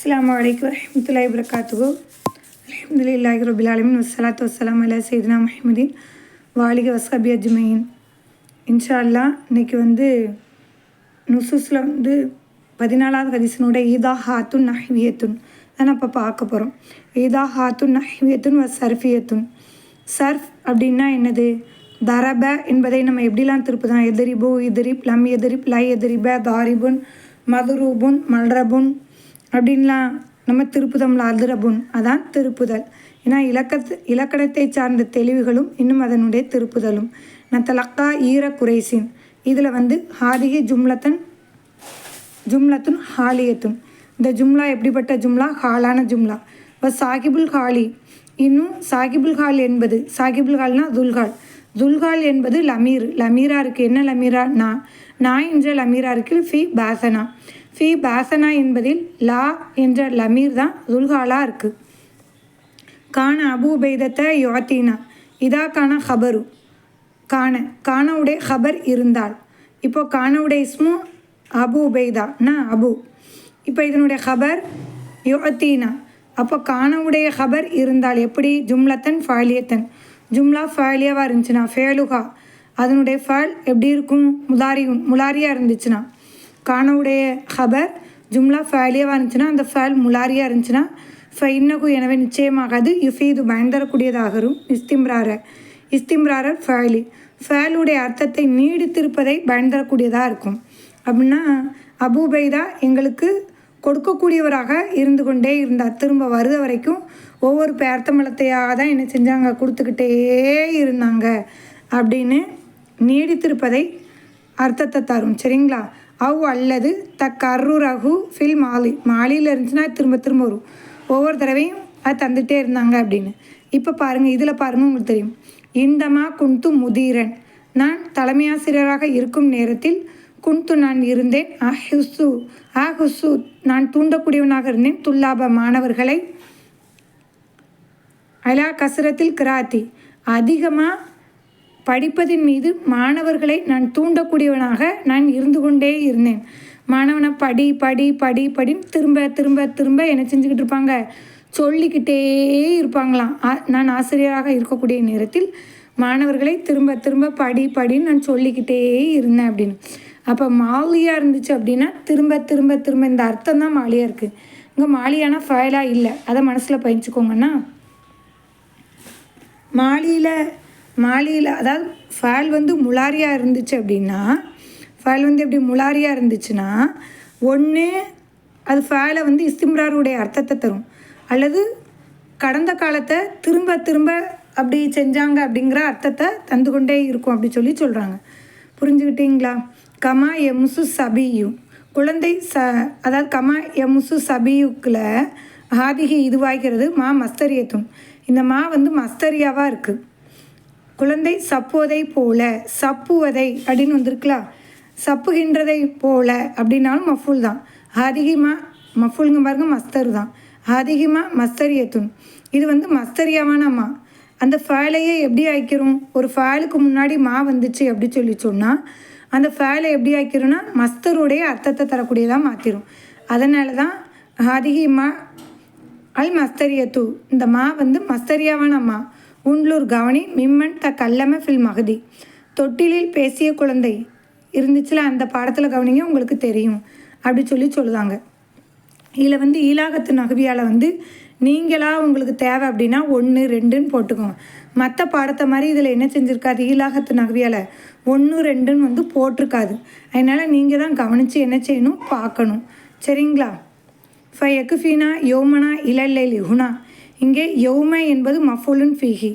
அஸ்லாம் வலைக்கம் வரமத்துல்லாஹி வரகாத்துகு அலமதுல்லாஹி ரபுல் ஆலமின் வசலாத்து வசலாம் அலா சைதுனா மஹமுதீன் வாலிக வசபி அஜ்மயின் இன்ஷா அல்லாஹ் இன்னைக்கு வந்து நுசூஸில் வந்து பதினாலாவது ஹதீஸினோட ஈதா ஹாத்துன் நஹ்வியத்துன். தான் அப்போ பார்க்க போகிறோம் ஈதா ஹாத்துன் நஹ்வியத்துன் வ சர்ஃபியத்துன். சர்ஃப் அப்படின்னா என்னது? தரப என்பதை நம்ம எப்படிலாம் திருப்புதான் எதிரிபு எதிரிப் லம் எதிரிப் லை எதிரிப தாரிபுன் மதுரூபுன் மல்ரபுன் அப்படின்லாம் நம்ம திருப்புதம்ல அதிரபுன் அதான் திருப்புதல். ஏன்னா இலக்கத்து இலக்கணத்தை சார்ந்த தெளிவுகளும் இன்னும் அதனுடைய திருப்புதலும். நத்தலக்கா ஈர குறைசின். இதில் வந்து ஹாதிகி ஜும்லத்தன் ஜும்லத்துன் ஹாலியத்துன் இந்த ஜும்லா எப்படிப்பட்ட ஜும்லா? ஹாலான ஜும்லா. இப்போ சாகிபுல் ஹாலி. இன்னும் சாகிபுல் ஹால் என்பது சாகிபுல் ஹால்னா துல்கால் துல்கால் என்பது லமீர். லமீரா இருக்குது என்ன லமீரா? நான் நான் என்ற லமீரா இருக்கு. ஃபி பாசனா. ஃபி பாசனா என்பதில் லா என்ற லமீர் தான் துல்காலாக இருக்குது காண அபூபைதத்தை யோத்தீனா இதா காண ஹபரு காண காணவுடைய ஹபர் இருந்தால் இப்போ காணவுடைய இஸ்மு அபு உபைதா. அபு. இப்போ இதனுடைய ஹபர் யோத்தீனா அப்போ காணவுடைய ஹபர் இருந்தால் எப்படி? ஜும்லத்தன் ஃபாலியத்தன். ஜும்லா ஃபாலியாவாக இருந்துச்சுன்னா ஃபேலுகா. அதனுடைய ஃபால் எப்படி இருக்கும்? முலாரி முலாரியாக இருந்துச்சுன்னா காணவுடைய ஹபர் ஜும்லா ஃபேலியாவாக இருந்துச்சுன்னா அந்த ஃபேல் முலாரியாக இருந்துச்சுன்னா ஃபைன்னகு எனவே நிச்சயமாகாது யுஃபீது பயன்தரக்கூடியதாகரும் இஸ்திம்ரார இஸ்திம்ராரர் ஃபேலி. ஃபேலுடைய அர்த்தத்தை நீடித்திருப்பதை பயன்தரக்கூடியதாக இருக்கும். அப்படின்னா அபூபைதா எங்களுக்கு கொடுக்கக்கூடியவராக இருந்து கொண்டே இருந்தார். திரும்ப வருத வரைக்கும் ஒவ்வொரு பேர்த்தமலத்தையாக தான் என்ன செஞ்சாங்க கொடுத்துக்கிட்டே இருந்தாங்க. அப்படின்னு நீடித்திருப்பதை அர்த்தத்தை தரும். சரிங்களா? அவ் அல்லது த கர்ரு ரகு ஃபில் மாலி. மாலியில் இருந்துச்சுன்னா திரும்ப திரும்ப வரும். ஒவ்வொரு தடவையும் அது தந்துகிட்டே இருந்தாங்க அப்படின்னு. இப்போ பாருங்கள் இதில் பாருங்கள் உங்களுக்கு தெரியும். இந்தமா குந்து முதீரன். நான் தலைமையாசிரியராக இருக்கும் நேரத்தில் குந்து நான் இருந்தேன். அஹுசு அஹுசு நான் தூண்டக்கூடியவனாக இருந்தேன். துல்லாப மாணவர்களை அலா கசரத்தில் கிராத்தி. அதிகமாக படிப்பதின் மீது மாணவர்களை நான் தூண்டக்கூடியவனாக நான் இருந்து கொண்டே இருந்தேன். மாணவனை படி படி படி படின்னு திரும்ப திரும்ப திரும்ப என்ன செஞ்சுக்கிட்டு இருப்பாங்க. சொல்லிக்கிட்டே இருப்பாங்களாம். நான் ஆசிரியராக இருக்கக்கூடிய நேரத்தில் மாணவர்களை திரும்ப திரும்ப படி படின்னு நான் சொல்லிக்கிட்டே இருந்தேன் அப்படின்னு. அப்போ மாலியாக இருந்துச்சு அப்படின்னா திரும்ப திரும்ப திரும்ப இந்த அர்த்தம் தான் மாலியாக இருக்குது இங்கே மாலியானா ஃபயலாக இல்லை. அதை மனசில் பயிச்சுக்கோங்கண்ணா மாலியில் மாலியில் அதாவது ஃபேல் வந்து முலாரியாக இருந்துச்சு அப்படின்னா ஃபேல் வந்து எப்படி முலாரியாக இருந்துச்சுன்னா ஒன்று அது ஃபேலை வந்து இஸ்திம்ராருடைய அர்த்தத்தை தரும். அல்லது கடந்த காலத்தை திரும்ப திரும்ப அப்படி செஞ்சாங்க அப்படிங்கிற அர்த்தத்தை தந்து கொண்டே இருக்கும் அப்படி சொல்லி சொல்கிறாங்க புரிஞ்சுக்கிட்டீங்களா கமா எமுசு சபியு. குழந்தை ச அதாவது கமா எமுசு சபியுக்கில் ஆதிகி இதுவாகிறது மா மஸ்தரியத்தும். இந்த மா வந்து மஸ்தரியாவாக இருக்குது குழந்தை சப்புவதை போல சப்புவதை அப்படின்னு வந்திருக்கலாம் சப்புகின்றதை போல அப்படின்னாலும் மஃபுல் தான். அதிகமாக மஃபுல்ங்க பாருங்க மஸ்தர் தான். அதிகமாக மஸ்தரியத்துன் இது வந்து மஸ்தரியாவான அந்த ஃபேலையே எப்படி ஆய்க்கிறோம் ஒரு ஃபேலுக்கு முன்னாடி மா வந்துச்சு அப்படி சொல்லி சொன்னால் அந்த ஃபேலை எப்படி ஆய்க்கிறோன்னா மஸ்தருடைய அர்த்தத்தை தரக்கூடியதாக மாற்றிடும் அதனால தான் அதிகமா அல் மஸ்தரியத்து இந்த மா வந்து மஸ்தரியாவான அம்மா உன்லூர் கவனி மிம்மன் த கல்லம ஃபில் மகதி தொட்டிலில் பேசிய குழந்தை. இருந்துச்சுல அந்த பாடத்தில் கவனிங்க உங்களுக்கு தெரியும். அப்படி சொல்லி சொல்லுதாங்க. இதில் வந்து ஈலாகத்து நகவியால் வந்து நீங்களாக உங்களுக்கு தேவை அப்படின்னா ஒன்று ரெண்டுன்னு போட்டுக்கோங்க. மற்ற பாடத்தை மாதிரி இதில் என்ன செஞ்சுருக்காது ஈலாகத்து நகவியால் ஒன்று ரெண்டுன்னு வந்து போட்டிருக்காது. அதனால் நீங்கள் தான் கவனித்து என்ன செய்யணும் பார்க்கணும். சரிங்களா? ஃபை எக்குஃபீனா யோமனா இலல்லை லிஹுனா இங்கே யௌம என்பது மஃபுலுன் ஃபீஹி.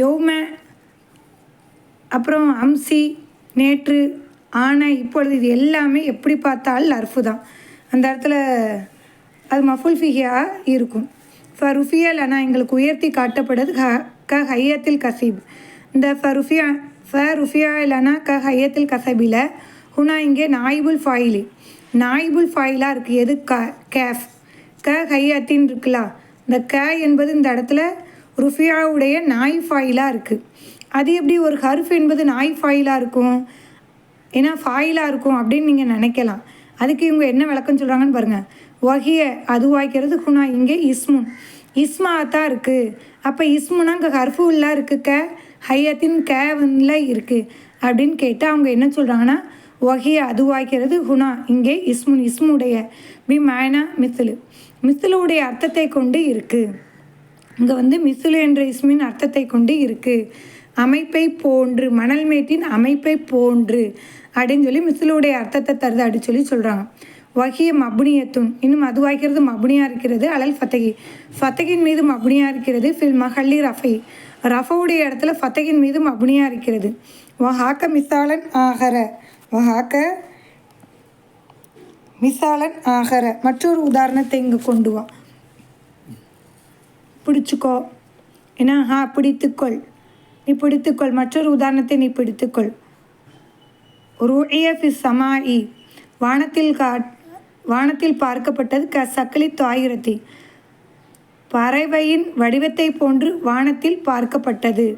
யௌம அப்புறம் அம்சி நேற்று ஆனை இப்பொழுது இது எல்லாமே எப்படி பார்த்தாலும் அர்ஃபு தான். அந்த இடத்துல அது மஃபுல் ஃபிஹியாக இருக்கும். ஃபருஃபியல் ஆனால் எங்களுக்கு உயர்த்தி காட்டப்படுது க க ஹையத்தில் கசீப். இந்த ஃபருஃபியா ஃபருஃபியா ருஃபியா க ஹையத்தில் கசபில் ஹுனா இங்கே நாயிபுல் ஃபாயிலி. நாயிபுல் ஃபாயிலாக இருக்குது எது க கேஃப்? க ஹையத்தின் இருக்குல்ல இந்த க என்பது இந்த இடத்துல ருஃபியாவுடைய நாய் ஃபாயிலாக இருக்குது அது எப்படி ஒரு ஹர்ஃப் என்பது நாய் ஃபாயிலாக இருக்கும்? ஏன்னா ஃபாயிலாக இருக்கும் அப்படின்னு நீங்கள் நினைக்கலாம். அதுக்கு இவங்க என்ன விளக்கம் சொல்கிறாங்கன்னு பாருங்கள் வகிய அதுவாய்க்கிறது குணா இங்கே இஸ்முன். இஸ்மா தான் இருக்குது அப்போ இஸ்முனா அங்கே ஹர்ஃபுல்லாக இருக்குது க ஹையத்தின் கேவன்ல இருக்குது அப்படின்னு கேட்டு அவங்க என்ன சொல்கிறாங்கன்னா வகையை அதுவாய்க்கிறது ஹுனா. இங்கே இஸ்முன் இஸ்முடைய பி மாயனா மிஸ்லு மித்திலுடைய அர்த்தத்தை கொண்டு இருக்குது இங்கே வந்து மிஸ்லு என்ற இஸ்மின் அர்த்தத்தை கொண்டு இருக்குது அமைப்பை போன்று மணல் மேட்டின் அமைப்பை போன்று அப்படின்னு சொல்லி மிஸ்லுடைய அர்த்தத்தை தருது அப்படின்னு சொல்லி சொல்கிறாங்க வகிய மபுனியத்தும் இன்னும் அதுவாய்க்கிறது மபுனியாக இருக்கிறது அலல் ஃபத்தகி. ஃபத்தகின் மீது மபுனியாக இருக்கிறது ஃபில் மஹல்லி ரஃபை. ரஃபவுடைய இடத்துல ஃபத்தகின் மீது மபுனியாக இருக்கிறது. வஹாக்க மிசாலன் ஆகர வஹாக்க மிசாலன் ஆகர மற்றொரு உதாரணத்தை இங்கே கொண்டு வா. பிடிச்சிக்கோ. ஏன்னா ஹா பிடித்துக்கொள். நீ பிடித்துக்கொள். மற்றொரு உதாரணத்தை நீ பிடித்துக்கொள். ருஇய ஃபி சமாஇ வானத்தில் கா வானத்தில் பார்க்கப்பட்டது க சக்கலி தாயிரத்தி. பறவையின் வடிவத்தை போன்று வானத்தில் பார்க்கப்பட்டது.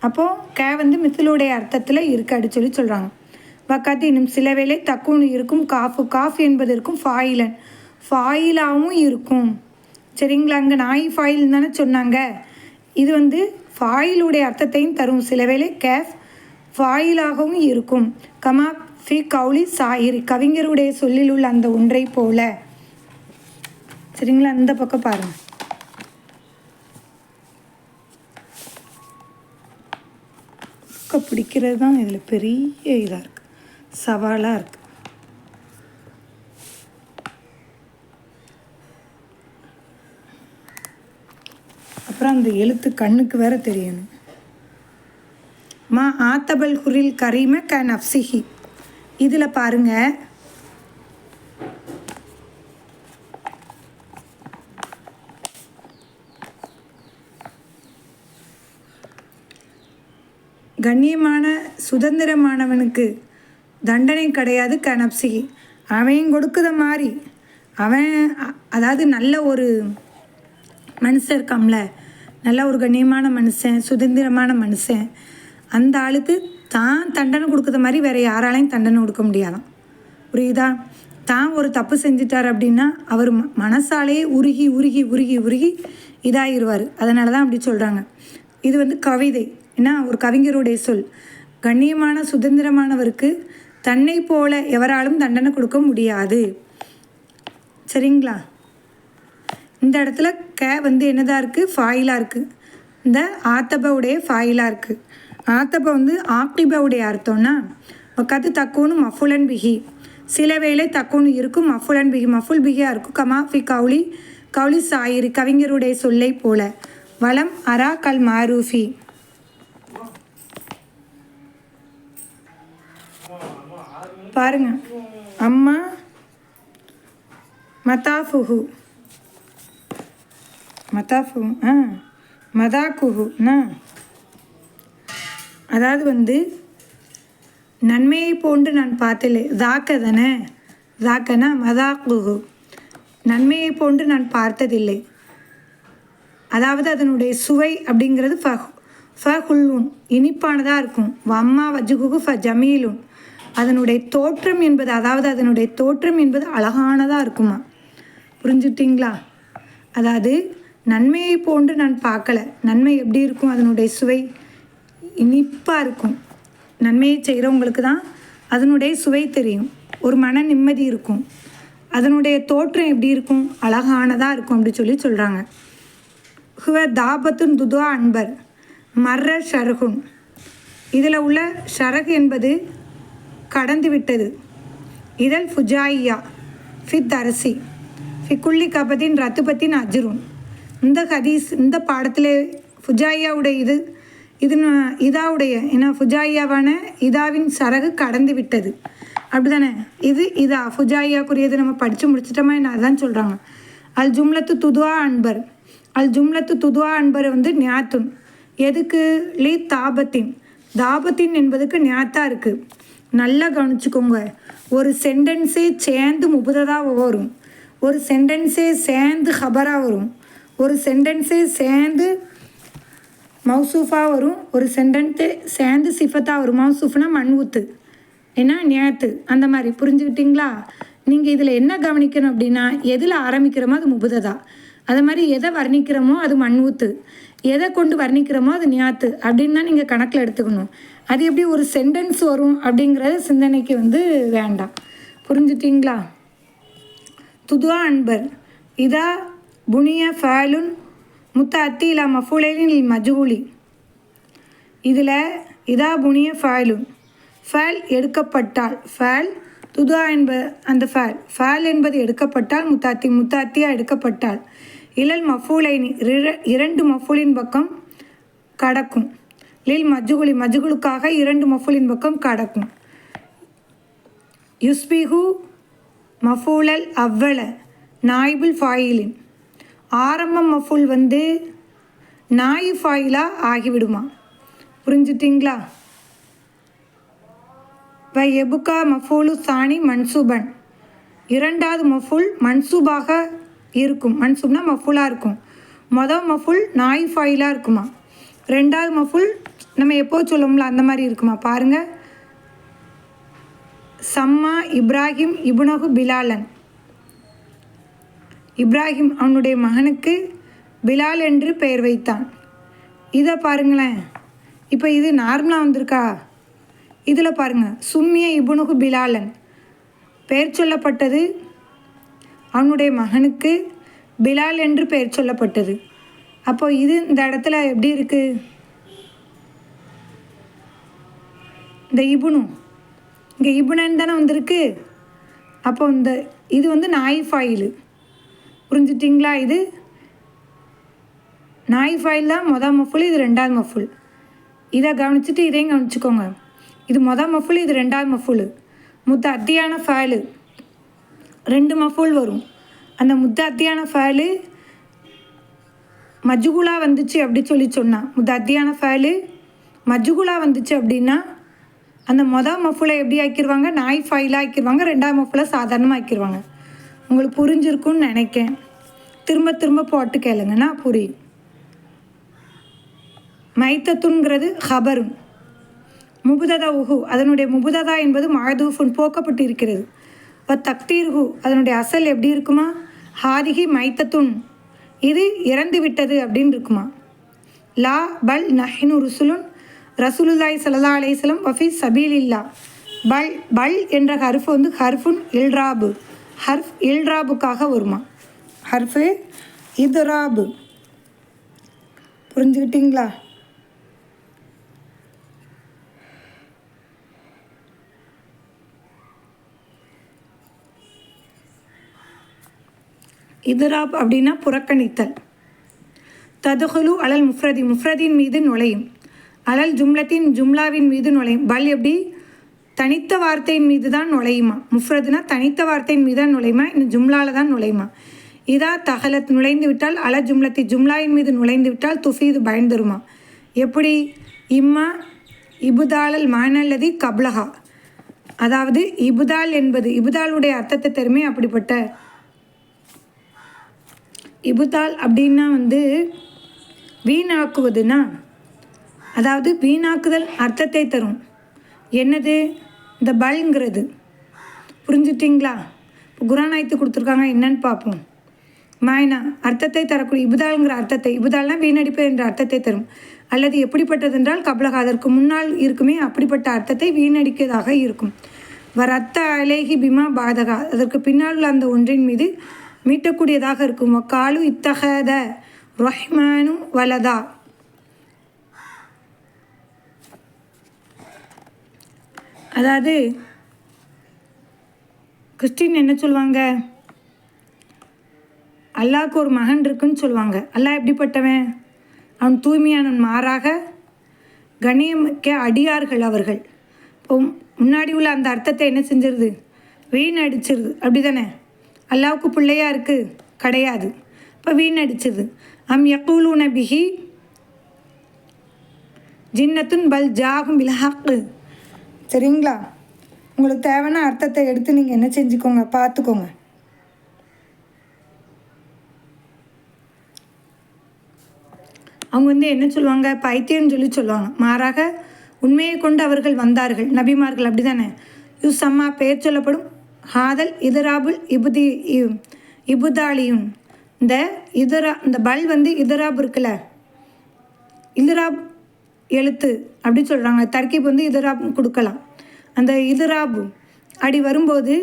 அப்போது க வந்து மிசிலுடைய அர்த்தத்தில் இருக்காடு அப்படி சொல்லி சொல்கிறாங்க வக்காத்து இன்னும் சில வேளை தக்குன்னு இருக்கும். காஃபு காஃப் என்பதற்கும் ஃபாயிலன் ஃபாயிலாகவும் இருக்கும். சரிங்களா? அங்கே நாய் ஃபாயில் தானே சொன்னாங்க. இது வந்து ஃபாயிலுடைய அர்த்தத்தையும் தரும். சில வேளை கேஃப் ஃபாயிலாகவும் இருக்கும். கமா ஃபி கவுலி சாயிரி கவிஞருடைய சொல்லில் உள்ள அந்த ஒன்றை போல. சரிங்களா? அந்த பக்கம் பாருங்கள் பிடிக்கிறது தான் இதில் பெரிய இதாக இருக்குது சவாலாக இருக்குது அப்புறம் அந்த எழுத்து கண்ணுக்கு வேற தெரியணும். மா ஆத்தபல் குரில் கரீம க நப்சிஹி. இதில் பாருங்க. கண்ணியமான சுதந்திரமானவனுக்கு தண்டனை கிடையாது கனப்சி. அவன் கொடுக்குற மாதிரி அவன் அதாவது நல்ல ஒரு மனுஷன் இருக்காம்ல நல்ல ஒரு கண்ணியமான மனுஷன் சுதந்திரமான மனுஷன். அந்த ஆளுக்கு தான் தண்டனை கொடுக்குற மாதிரி வேறு யாராலையும் தண்டனை கொடுக்க முடியாதான். புரியுதா? தான் ஒரு தப்பு செஞ்சிட்டார் அப்படின்னா அவர் ம- மனசாலேயே உருகி உருகி உருகி உருகி இதாகிருவார். அதனால தான் அப்படி சொல்கிறாங்க இது வந்து கவிதை. ஏன்னா ஒரு கவிஞருடைய சொல் கண்ணியமான சுதந்திரமானவருக்கு தன்னை போல எவராலும் தண்டனை கொடுக்க முடியாது. சரிங்களா? இந்த இடத்துல க வந்து என்னதாக இருக்குது ஃபாயிலாக இருக்குது இந்த ஆத்தபவுடைய ஃபாயிலாக இருக்குது ஆத்தப்ப வந்து ஆக்டிபவுடைய அர்த்தம்னா கத்து தக்குன்னு மஃபுலன் பிஹி. சில வேளை தக்குன்னு இருக்கும் மஃபுலன் பிகி மஃபுல் பிகியாக இருக்கும் கமா ஃபி கவுளி சாயிரு கவிஞருடைய சொல்லை போல. வளம் அரா கல் மாரூஃபி. பாருங்க. அம்மா மதாஃபுஹு. மதாஃபு ஆ மதாக்குஹுனா அதாவது வந்து நன்மையை போன்று நான் பார்த்தலே தாக்க தானே தாக்கனா மதாக்குஹு நன்மையை போன்று நான் பார்த்ததில்லை. அதாவது அதனுடைய சுவை அப்படிங்கிறது ஃப ஃபஹுல்லுன் இனிப்பானதாக இருக்கும். வம்மா வஜுகுகு ஃப ஜமீலுன் அதனுடைய தோற்றம் என்பது அதாவது அதனுடைய தோற்றம் என்பது அழகானதாக இருக்குமா? புரிஞ்சுட்டிங்களா அதாவது நன்மையை போன்று நான் பார்க்கல. நன்மை எப்படி இருக்கும்? அதனுடைய சுவை இனிப்பாக இருக்கும். நன்மையை செய்கிறவங்களுக்கு தான் அதனுடைய சுவை தெரியும். ஒரு மன நிம்மதி இருக்கும். அதனுடைய தோற்றம் எப்படி இருக்கும்? அழகானதாக இருக்கும் அப்படி சொல்லி சொல்கிறாங்க ஹுவ தாபத்துன் துதுவா அன்பர் மர்ர ஷரகுன். இதில் உள்ள ஷரகு என்பது கடந்து விட்டது. இதழ் ஃபுஜாயியா ஃபித் அரசி ஃபிக்குள்ளி கபதின் ரத்துபத்தின் அஜ்ருன். இந்த ஹதீஸ் இந்த பாடத்தில் ஃபுஜாயியாவுடைய இது இது இதாவுடைய ஏன்னா ஃபுஜாயியாவான இதாவின் சரகு கடந்து விட்டது. அப்படிதானே இது இதா? ஃபுஜாயியாக்குரியது நம்ம படித்து முடிச்சிட்டோமா என்ன? அதான் சொல்கிறாங்க அல் ஜும்லத்து துதுவா அன்பர். அல் ஜும்லத்து துதுவா அன்பர் வந்து ஞாத்துன். எதுக்கு? லீ தாபத்தின். தாபத்தின் என்பதுக்கு ஞாத்தா இருக்குது நல்லா கவனிச்சுக்கோங்க. ஒரு சென்டென்ஸே சேர்ந்து முபுததாக வரும். ஒரு சென்டென்ஸே சேர்ந்து ஹபராக வரும். ஒரு சென்டென்ஸே சேர்ந்து மௌசூஃபாக வரும். ஒரு சென்டென்ஸே சேர்ந்து சிஃபத்தாக வரும். மௌசூஃப்னா மண்வுத்து ஏன்னா நேத்து. அந்த மாதிரி. புரிஞ்சுக்கிட்டிங்களா நீங்கள் இதில் என்ன கவனிக்கணும் அப்படின்னா எதில் ஆரம்பிக்கிறோமோ அது முபுததா அது மாதிரி எதை வர்ணிக்கிறோமோ அது மண்வுத்து எதை கொண்டு வர்ணிக்கிறோமோ அது நியாத்து அப்படின்னு தான் நீங்கள் கணக்கில் எடுத்துக்கணும். அது எப்படி ஒரு சென்டென்ஸ் வரும் அப்படிங்கிறது சிந்தனைக்கு வந்து வேண்டாம். புரிஞ்சுட்டிங்களா? துதுவா அன்பர். இதா புனிய ஃபேலுன் முத்த அத்திலா மஃபுலேலின் மஜூலி இதில் இதா புனிய ஃபேலுன். ஃபேல் எடுக்கப்பட்டால் ஃபேல் துதுவா என்ப அந்த ஃபேல். ஃபேல் என்பது எடுக்கப்பட்டால் முத்தாத்தி முத்தாத்தியாக எடுக்கப்பட்டால். இழல் மஃபூலைனி இரண்டு மஃபூலின் பக்கம் கடக்கும். லில் மஜ்ஜுகுலி மஜ்ஜுகுலுக்காக இரண்டு மஃபூலின் பக்கம் கடக்கும். யுஸ்பிஹு மஃபூலல் அவ்வள நாய்புல் ஃபாயிலின். ஆரம்பம் மஃபூல் வந்து நாய் ஃபாயிலாக ஆகிவிடுமா? புரிஞ்சுட்டிங்களா? வ எபுகா மஃபூலு சாணி மன்சூபன். இரண்டாவது மஃபூல் மன்சூபாக இருக்கும். மன்சூப்னா மஃபுல்லாக இருக்கும். மொதல் மஃபுல் நாய் ஃபாயிலாக இருக்குமா? ரெண்டாவது மஃபுல் நம்ம எப்போ சொல்லுவோம்ல அந்த மாதிரி இருக்குமா? பாருங்கள் சம்மா இப்ராஹிம் இபுனகு பிலாலன். இப்ராஹிம் அவனுடைய மகனுக்கு பிலால் என்று பெயர் வைத்தான். இதை பாருங்களேன். இப்போ இது நார்மலாக வந்திருக்கா? இதில் பாருங்கள் சும்மிய இபுனுகு பிலாலன். பெயர் சொல்லப்பட்டது அவனுடைய மகனுக்கு பிலால் என்று பெயர் சொல்லப்பட்டது. அப்போ இது இந்த இடத்துல எப்படி இருக்குது இந்த இபுனு. இங்கே இபுனன் தானே வந்திருக்கு. அப்போ இந்த இது வந்து நாய் ஃபாயிலு புரிஞ்சுட்டிங்களா இது? நாய் ஃபாயில் தான் மொதல் மஃபுல் இது ரெண்டாவது மஃபுல். இதை கவனிச்சுட்டு இதையும் கவனிச்சுக்கோங்க. இது மொதல் மஃபுல் இது ரெண்டாவது மஃபுல். முத்த அத்தியான ஃபைலு ரெண்டு மஃபுல் வரும். அந்த முத்தாத்தியான ஃபைலு மஜுகுலா வந்துச்சு அப்படி சொல்லி சொன்னான் முத்தாத்தியான ஃபைலு மஜுகுலா வந்துச்சு அப்படின்னா அந்த மொதல் மஃபுலை எப்படி ஆக்கிடுவாங்க நாய் ஃபைலாக ஆக்கிடுவாங்க ரெண்டாவது மஃபுலை சாதாரணமாக ஆக்கிடுவாங்க உங்களுக்கு புரிஞ்சிருக்கும்னு நினைக்கேன். திரும்ப திரும்ப போட்டு கேளுங்கன்னா புரியும். மைத்தத்துங்கிறது ஹபரும் முபுததா உஹு. அதனுடைய முபுததா என்பது மாதூஃபுன் போக்கப்பட்டு இருக்கிறது வ தக்தீர்ஹு அதனுடைய அசல் எப்படி இருக்குமா? ஹாதிகி மைத்தத்துன் இது இறந்து விட்டது அப்படின்னு இருக்குமா? லா பல் நஹினு ருசுலுன் ரசூலுல்லாய் சல்லா அலேஸ்லம் வஃபி சபீலில்லா. பல் பல் என்ற ஹர்ஃப் வந்து ஹர்ஃபுன் இல்ராபு. ஹர்ஃப் இல்ராபுக்காக வருமா? ஹர்ஃபு இதுராபு. புரிஞ்சுக்கிட்டீங்களா? இதுராப் அப்படின்னா புறக்கணித்தல். ததுகுலு அலல் முஃப்ரதி முஃப்ரதின் மீது நுழையும். அலல் ஜும்லத்தின் ஜும்லாவின் மீது நுழையும். பல் எப்படி? தனித்த வார்த்தையின் மீது தான் நுழையுமா? முஃப்ரதுனா தனித்த வார்த்தையின் மீது தான் நுழையுமா? இன்னும் ஜும்லால தான் நுழையுமா? இதா தகலத் நுழைந்து விட்டால் அல ஜும்லத்தி ஜும்லாயின் மீது நுழைந்து விட்டால் துஃபீது பயந்துருமா எப்படி? இம்மா இபுதாலல் மானல்லதி கப்லஹா. அதாவது இபுதால் என்பது இபுதாலுடைய அர்த்தத்தை தருமே அப்படிப்பட்ட இபுதால் அப்படின்னா வந்து வீணாக்குவதுன்னா அதாவது வீணாக்குதல் அர்த்தத்தை தரும். என்னது? இந்த பல்ங்கிறது. புரிஞ்சுட்டிங்களா? இப்போ குரானாயத்து கொடுத்துருக்காங்க என்னன்னு பார்ப்போம். மாயனா அர்த்தத்தை தரக்கூடிய இபுதால்ங்கிற அர்த்தத்தை இபுதால்னா வீணடிப்பு என்ற அர்த்தத்தை தரும். அல்லது எப்படிப்பட்டது என்றால் கபலக அதற்கு முன்னால் இருக்குமே அப்படிப்பட்ட அர்த்தத்தை வீணடிக்கதாக இருக்கும். வரத்த அலேஹி பிமா பாதகா அதற்கு பின்னால் உள்ள அந்த ஒன்றின் மீது மீட்டக்கூடியதாக இருக்கும். காலு இத்தகத ரஹ்மானு வலதா. அதாவது கிறிஸ்டின் என்ன சொல்லுவாங்க அல்லாஹ்க்கு ஒரு மகன் இருக்குன்னு சொல்லுவாங்க அல்லாஹ் எப்படிப்பட்டவன்? அவன் தூய்மையானவன் மாறாக கணியமிக்க அடியார்கள் அவர்கள். இப்போ முன்னாடி உள்ள அந்த அர்த்தத்தை என்ன செஞ்சிருது? வீணடிச்சிருது. அப்படி தானே அல்லாவுக்கு பிள்ளையா இருக்குது கிடையாது. இப்போ வீணடிச்சது. அம் யக்கூலூன பிஹி ஜின்னத்துன் பல் ஜாகும் பில்ஹக்கு சரிங்களா? உங்களுக்கு தேவையான அர்த்தத்தை எடுத்து நீங்கள் என்ன செஞ்சுக்கோங்க பார்த்துக்கோங்க. அவங்க வந்து என்ன சொல்லுவாங்க? பைத்தியம்னு சொல்லி சொல்லுவாங்க. மாறாக உண்மையை கொண்டு அவர்கள் வந்தார்கள். நபிமார்கள் அப்படி தானே யூசம்மா பெயர் சொல்லப்படும். ஹாதல் இதராபுல் இபுதி இபுதாலியும் இந்த இதரா இந்த பல் வந்து இதராப் இருக்குல்ல? இதராப் எழுத்து அப்படி சொல்கிறாங்க தர்க்கிப் வந்து இதராப் கொடுக்கலாம். அந்த இதராபு அடி வரும்போது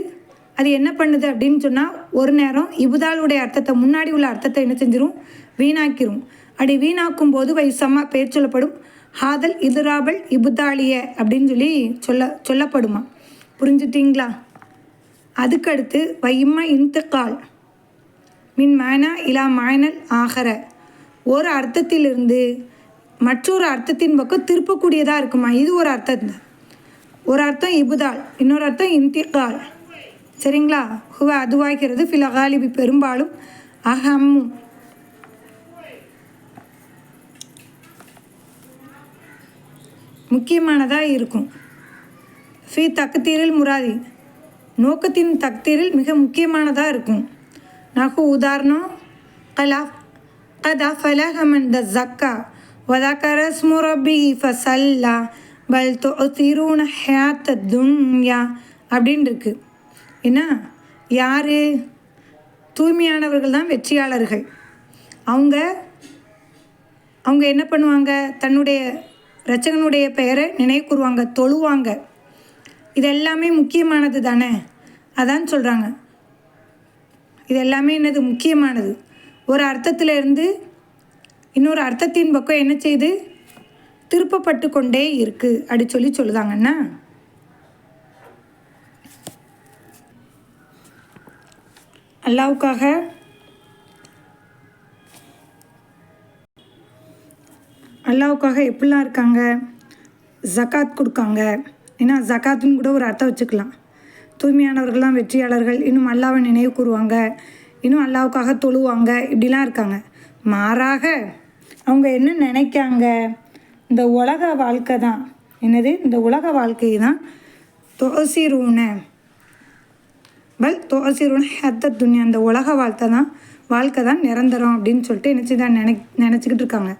அது என்ன பண்ணுது அப்படின்னு சொன்னால் ஒரு நேரம் இபுதாளுடைய அர்த்தத்தை முன்னாடி உள்ள அர்த்தத்தை என்ன செஞ்சிரும்? வீணாக்கிரும். அப்படி வீணாக்கும் போது வைசம்மா பெயர் சொல்லப்படும். ஹாதல் இதுராபல் இபுதாளிய அப்படின்னு சொல்லி சொல்ல சொல்லப்படுமா? புரிஞ்சுட்டிங்களா? அதுக்கடுத்து வைம்மா இன்துக்கால் மின் மானா இலா மாயனல் ஆகர. ஒரு அர்த்தத்திலிருந்து மற்றொரு அர்த்தத்தின் பக்கம் திருப்பக்கூடியதாக இருக்குமா? இது ஒரு அர்த்தம். தான் ஒரு அர்த்தம் இபுதால் இன்னொரு அர்த்தம் இன்திகால். சரிங்களா? ஹுவ அதுவாகிறது ஃபிலகாலிபி பெரும்பாலும் அகம்மும் முக்கியமானதாக இருக்கும். ஃபி தக்தீரில் முராதி. நோக்கத்தின் தக்தீரில் மிக முக்கியமானதாக இருக்கும். நகு உதாரணம் கலாஃப் கதா ஃபலஹமன் த ஜக்கா வதக்கர ஸ்முரபி ஃபசல்லா பல் தொத்திரூன ஹேத்த துன்யா அப்படின்னு இருக்கு என்ன யார்? தூய்மையானவர்கள் தான் வெற்றியாளர்கள். அவங்க அவங்க என்ன பண்ணுவாங்க? தன்னுடைய ரச்சகனுடைய பெயரை நினைவு கூறுவாங்க தொழுவாங்க. இது எல்லாமே முக்கியமானது தானே? அதான் சொல்கிறாங்க இது எல்லாமே என்னது? முக்கியமானது. ஒரு அர்த்தத்தில் இருந்து இன்னொரு அர்த்தத்தின் பக்கம் என்ன செய்யுது திருப்பப்பட்டு கொண்டே இருக்குது அப்படி சொல்லி சொல்லுதாங்கண்ணா அல்லாவுக்காக அல்லாவுக்காக எப்படிலாம் இருக்காங்க? ஜகாத் கொடுக்காங்க. ஏன்னா ஜக்காத்துன்னு கூட ஒரு அர்த்தம் வச்சுக்கலாம். தூய்மையானவர்கள்லாம் வெற்றியாளர்கள். இன்னும் அல்லாவை நினைவு கூறுவாங்க. இன்னும் அல்லாவுக்காக தொழுவாங்க. இப்படிலாம் இருக்காங்க. மாறாக அவங்க என்ன நினைக்காங்க? இந்த உலக வாழ்க்கை தான். என்னது? இந்த உலக வாழ்க்கை தான் தோசிரூன பல் தோசிரூன ஹத்த துன்யா. அந்த உலக வாழ்க்கை தான் வாழ்க்கை தான் நிரந்தரம் அப்படின்னு சொல்லிட்டு நினச்சி தான் நினை நினச்சிக்கிட்டு இருக்காங்க.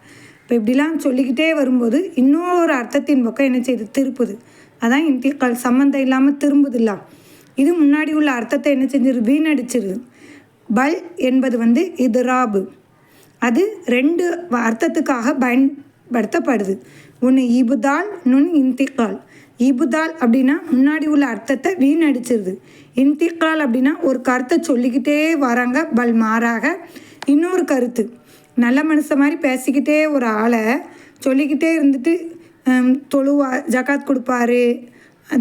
இப்போ இப்படிலாம் சொல்லிக்கிட்டே வரும்போது இன்னொரு அர்த்தத்தின் பக்கம் என்ன செய்யுது திருப்புது. அதான் இன்திகால் சம்மந்தம் இல்லாமல் திரும்புதில்ல. இது முன்னாடி உள்ள அர்த்தத்தை என்ன செஞ்சிரு? வீணடிச்சிருது பல் என்பது வந்து இதுராபு. அது ரெண்டு வ- அர்த்தத்துக்காக பயன்படுத்தப்படுது. ஒன்று இபுதால் நுண் இன்திகால் இபுதால் அப்படின்னா முன்னாடி உள்ள அர்த்தத்தை வீணடிச்சிருது. இன்திகால் அப்படின்னா ஒரு கருத்தை சொல்லிக்கிட்டே வராங்க பல் மாறாக. இன்னொரு கருத்து. நல்ல மனுஷன் மாதிரி பேசிக்கிட்டே ஒரு ஆளை சொல்லிக்கிட்டே இருந்துட்டு தொழுவா ஜகாத் கொடுப்பாரு.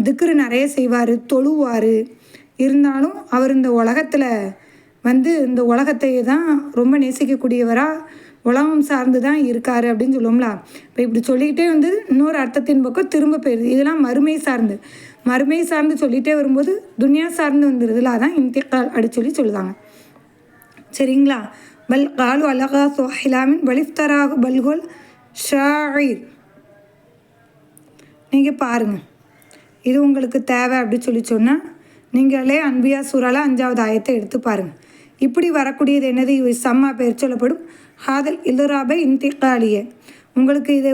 திக்ரு நிறைய செய்வார் தொழுவார். இருந்தாலும் அவர் இந்த உலகத்தில் வந்து இந்த உலகத்தை தான் ரொம்ப நேசிக்கக்கூடியவராக உலகம் சார்ந்து தான் இருக்கார் அப்படின்னு சொல்லுவோம்ல. இப்போ இப்படி சொல்லிக்கிட்டே வந்து இன்னொரு அர்த்தத்தின் பக்கம் திரும்ப போயிடுது இதெல்லாம் மறுமை சார்ந்து. மறுமை சார்ந்து சொல்லிகிட்டே வரும்போது துனியா சார்ந்து வந்துடுதுல அதான் இன்திகால் அப்படி சொல்லி சொல்லுதாங்க சரிங்களா? பல் காலு அலகா சோஹிலாமின் பலிஃப்தராகு பல்கோல் ஷாயிர். நீங்கள் பாருங்கள் இது உங்களுக்கு தேவை அப்படின்னு சொல்லி சொன்னால் நீங்களே அன்பியா சூறால அஞ்சாவது ஆயத்தை எடுத்து பாருங்கள் இப்படி வரக்கூடியது என்னது? இவை சம்மா பெயர் சொல்லப்படும். ஹாதல் இலுராபை இன்திகாலிய. உங்களுக்கு இது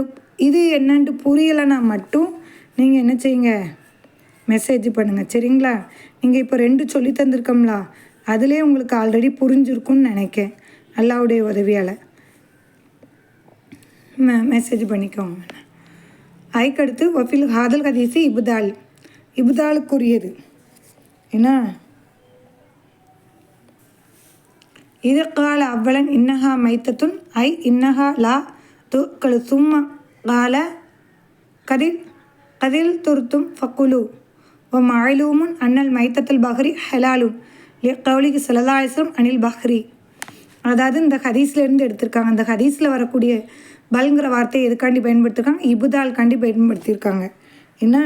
இது என்னன்ட்டு புரியலைன்னா மட்டும் நீங்கள் என்ன செய்யுங்க? மெசேஜ் பண்ணுங்கள் சரிங்களா? நீங்கள் இப்போ ரெண்டு சொல்லி தந்திருக்கோம்லா அதிலே உங்களுக்கு ஆல்ரெடி புரிஞ்சிருக்கும்னு நினைக்கேன். அல்லாவுடைய உதவியால். மெசேஜ் பண்ணிக்கோங்க. அதுக்கடுத்து வஃபில் ஹாதல் ஹதீஸு இபுதால். இபுதாலுக்குரியது. என்ன? இது கால அவ்வளன் இன்னஹா மைத்தத்துன் ஐ இன்னஹா லா து சும்மா கால கதில் கதில் துருத்தும் ஃபக்குலு ஓ மாயலூமுன் அன்னல் மைத்தத்துல் பஹ்ரி ஹலாலுன் கவுலிக்கு சலதாயசம் அனில் பஹ்ரி. அதாவது இந்த ஹதீஸ்லேருந்து எடுத்திருக்காங்க. அந்த ஹதீஸில் வரக்கூடிய பல்ங்கிற வார்த்தையை எதுக்காண்டி பயன்படுத்திருக்காங்க? இபுதால்காண்டி பயன்படுத்தியிருக்காங்க. என்ன?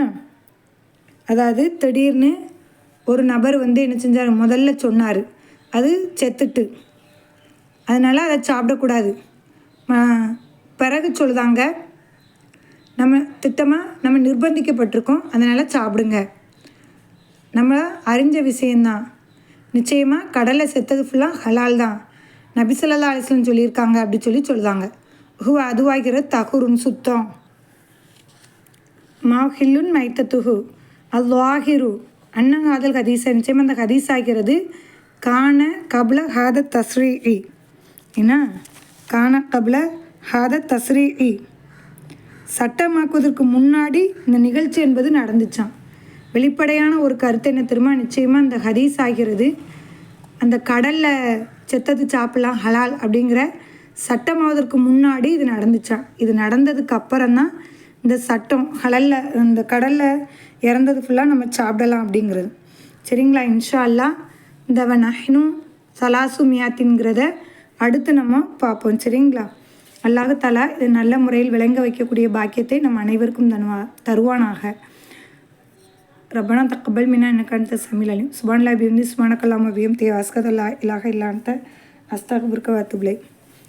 அதாவது திடீர்னு ஒரு நபர் வந்து என்ன செஞ்சார்? முதல்ல சொன்னார். அது செத்துட்டு. அதனால் அதை சாப்பிடக்கூடாது. பிறகு சொல்லுதாங்க நம்ம திட்டமாக நம்ம நிர்பந்திக்கப்பட்டிருக்கோம். அதனால் சாப்பிடுங்க. நம்ம அறிஞ்ச விஷயந்தான் நிச்சயமாக கடலை செத்தது ஃபுல்லாக ஹலால் தான். நபிசல்லா அலிஸ்லம் சொல்லியிருக்காங்க அப்படி சொல்லி சொல்லுதாங்க. ஹூ அதுவாகிற தகுருன் சுத்தம் மாஹில்லுன் மைத்தத்துஹு அல்வாஹிரு அன்னங்க ஆதல் ஹதீஸை நிச்சயமாக அந்த ஹதீஸ் ஆகிறது கான கபல ஹாத தஸ்ரீ என்ன கான கபல ஹாத தஸ்ரீ சட்டமாக்குவதற்கு முன்னாடி இந்த நிகழ்ச்சி என்பது நடந்துச்சான் வெளிப்படையான ஒரு கருத்து என்ன தெரியுமா? நிச்சயமாக அந்த ஹதீஸ் ஆகிறது. அந்த கடலில் செத்தது சாப்பிடலாம் ஹலால் அப்படிங்கிற சட்டமாவதற்கு முன்னாடி இது நடந்துச்சான் இது நடந்ததுக்கு அப்புறம் தான் இந்த சட்டம் ஹலல்ல இந்த கடலில் இறந்தது ஃபுல்லாக நம்ம சாப்பிடலாம் அப்படிங்கிறது. சரிங்களா? இன்ஷா அல்லா இந்த நஹ்னும் சலாசு மியாத்தின்கிறத அடுத்து நம்ம பார்ப்போம். சரிங்களா? அல்லாஹ் தலா இது நல்ல முறையில் விளங்க வைக்கக்கூடிய பாக்கியத்தை நம் அனைவருக்கும் தருவா தருவானாக. ரப்பனா தக்கபல் மினா எனக்கு அந்த சமையல் அலிம். சுபான்லா பியந்தி சுபானக்கல்லாம பியம் தே அஸ்கதல்லா இலாக இல்லான்ட்ட அஸ்தாக்